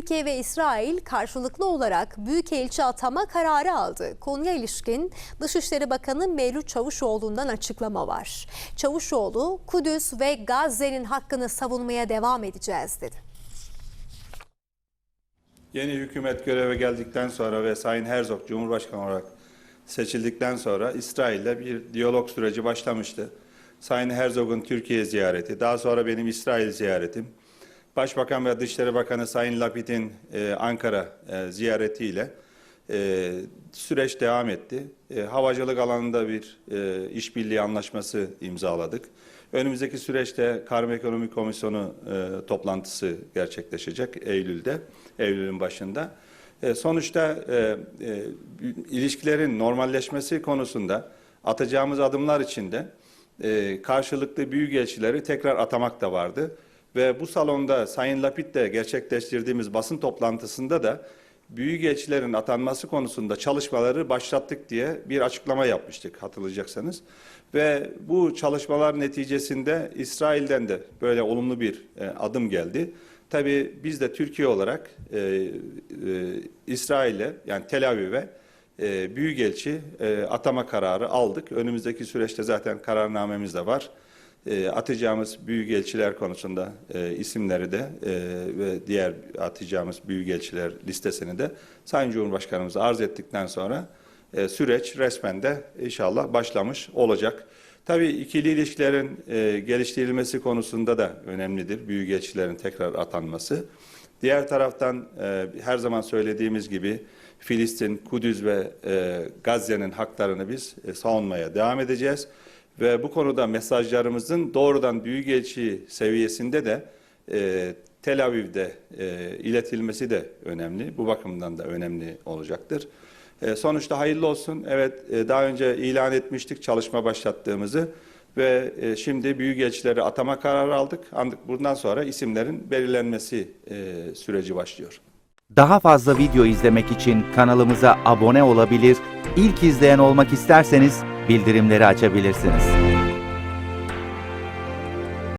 Türkiye ve İsrail karşılıklı olarak büyükelçi atama kararı aldı. Konuya ilişkin Dışişleri Bakanı Mevlüt Çavuşoğlu'ndan açıklama var. Çavuşoğlu, Kudüs ve Gazze'nin hakkını savunmaya devam edeceğiz dedi. Yeni hükümet göreve geldikten sonra ve Sayın Herzog Cumhurbaşkanı olarak seçildikten sonra İsrail'le bir diyalog süreci başlamıştı. Sayın Herzog'un Türkiye ziyareti, daha sonra benim İsrail ziyaretim, Başbakan ve Dışişleri Bakanı Sayın Lapid'in e, Ankara e, ziyaretiyle e, süreç devam etti. E, havacılık alanında bir e, işbirliği anlaşması imzaladık. Önümüzdeki süreçte Karma Ekonomi Komisyonu e, toplantısı gerçekleşecek Eylül'de, Eylül'ün başında. E, sonuçta e, e, ilişkilerin normalleşmesi konusunda atacağımız adımlar içinde e, karşılıklı büyükelçileri tekrar atamak da vardı. Ve bu salonda Sayın Lapid'le gerçekleştirdiğimiz basın toplantısında da büyükelçilerin atanması konusunda çalışmaları başlattık diye bir açıklama yapmıştık hatırlayacaksınız. Ve bu çalışmalar neticesinde İsrail'den de böyle olumlu bir e, adım geldi. Tabii biz de Türkiye olarak e, e, İsrail'e yani Tel Aviv'e e, büyükelçi e, atama kararı aldık. Önümüzdeki süreçte zaten kararnamemiz de var. E, atacağımız büyükelçiler konusunda e, isimleri de e, ve diğer atacağımız büyükelçiler listesini de Sayın Cumhurbaşkanımıza arz ettikten sonra e, süreç resmen de inşallah başlamış olacak. Tabii ikili ilişkilerin geliştirilmesi konusunda da önemlidir büyükelçilerin tekrar atanması. Diğer taraftan her zaman söylediğimiz gibi Filistin, Kudüs ve Gazze'nin haklarını biz savunmaya devam edeceğiz. Ve bu konuda mesajlarımızın doğrudan büyükelçi seviyesinde de e, Tel Aviv'de e, iletilmesi de önemli. Bu bakımdan da önemli olacaktır. E, sonuçta hayırlı olsun. Evet e, daha önce ilan etmiştik çalışma başlattığımızı ve e, şimdi büyükelçileri atama kararı aldık. Bundan sonra isimlerin belirlenmesi e, süreci başlıyor. Daha fazla video izlemek için kanalımıza abone olabilir, ilk izleyen olmak isterseniz bildirimleri açabilirsiniz.